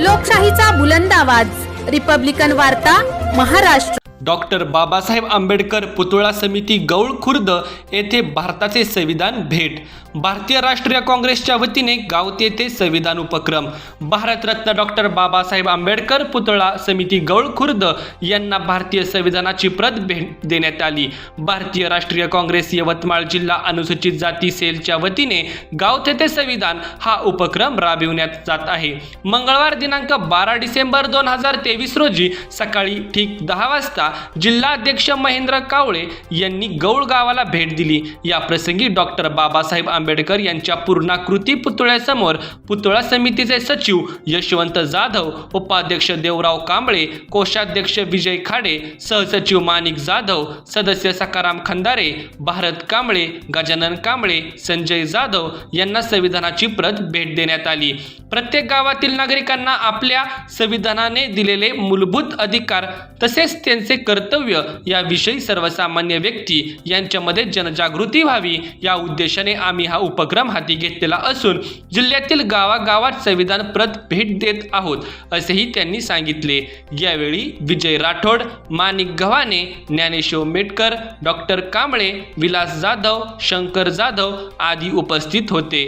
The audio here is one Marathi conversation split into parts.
लोकशाहीचा बुलंद आवाज. रिपब्लिकन वार्ता महाराष्ट्र. डॉक्टर बाबासाहेब आंबेडकर पुतळा समिती गौळ खुर्द येथे भारताचे संविधान भेट. भारतीय राष्ट्रीय काँग्रेसच्या वतीने गावते येथे संविधान उपक्रम. भारतरत्न डॉक्टर बाबासाहेब आंबेडकर पुतळा समिती गौळ खुर्द यांना भारतीय संविधानाची प्रत भेट देण्यात आली. भारतीय राष्ट्रीय काँग्रेस यवतमाळ जिल्हा अनुसूचित जाती सेलच्या वतीने गावते ते संविधान हा उपक्रम राबविण्यात जात आहे. मंगळवार दिनांक बारा डिसेंबर दोन हजार तेवीस रोजी सकाळी ठीक दहा वाजता जिल्हाध्यक्ष महेंद्र कावळे यांनी गौळ गावाला भेट दिली. या प्रसंगी डॉक्टर बाबासाहेब आंबेडकर यांच्या पूर्णाकृती पुतळ्यासमोर पुतळा समितीचे सचिव यशवंत जाधव उपाध्यक्ष देवराव कांबळे कोषाध्यक्ष विजय खाडे सहसचिव माणिक जाधव सदस्य सकाराम खंदारे भारत कांबळे गजानन कांबळे संजय जाधव यांना संविधानाची प्रत भेट देण्यात आली. प्रत्येक गावातील नागरिकांना आपल्या संविधानाने दिलेले मूलभूत अधिकार तसेच त्यांचे कर्तव्य याविषयी सर्वसामान्य व्यक्ती यांच्यामध्ये जनजागृती व्हावी. या उद्देशाने आम्ही हा उपक्रम हाती घेतलेला असून जिल्ह्यातील गावागावात संविधान प्रत भेट देत आहोत असेही त्यांनी सांगितले. यावेळी विजय राठोड माणिक गव्हाणे ज्ञानेश्वर मेटकर डॉक्टर कांबळे विलास जाधव शंकर जाधव आदी उपस्थित होते.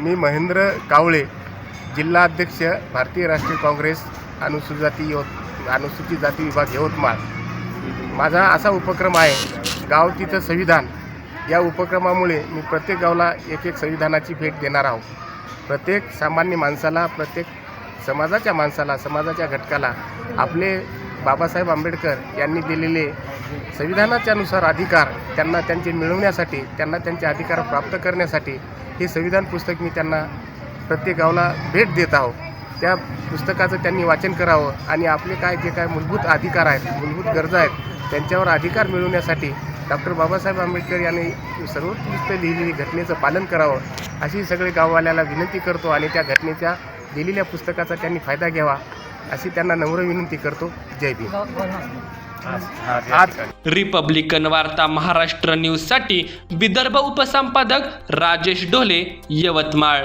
मी महेंद्र कावळे जिल्हाध्यक्ष भारतीय राष्ट्रीय काँग्रेस अनुसूचित जाती अनुसूचित जाती विभाग यवतमाळ माझा असा उपक्रम आहे गाव तिथं संविधान. या उपक्रमामुळे मी प्रत्येक गावाला एक एक संविधानाची भेट देणार आहोत प्रत्येक सामान्य माणसाला प्रत्येक समाजाच्या माणसाला समाजाच्या घटकाला आपले बाबासाहेब आंबेडकर यांनी दिलेले संविधानाच्या नुसार अधिकार त्यांना त्यांचे मिळवण्यासाठी त्यांना त्यांचे अधिकार प्राप्त करण्यासाठी हे संविधान पुस्तक मी त्यांना प्रत्येक गावाला भेट देत आहो. त्या पुस्तकाचं त्यांनी वाचन करावं आणि आपले काय जे काय मूलभूत अधिकार आहेत मूलभूत गरजा आहेत त्यांच्यावर अधिकार मिळवण्यासाठी डॉक्टर बाबासाहेब आंबेडकर यांनी सर्वोत्कृष्ट लिहिलेली घटनेचं पालन करावं अशी सगळे गाववाल्याला विनंती करतो आणि त्या घटनेच्या दिलेल्या पुस्तकाचा त्यांनी फायदा घ्यावा अशी त्यांना नम्र विनंती करतो. जय भीम. आज रिपब्लिकन वार्ता महाराष्ट्र न्यूजसाठी विदर्भ उपसंपादक राजेश ढोले यवतमाळ.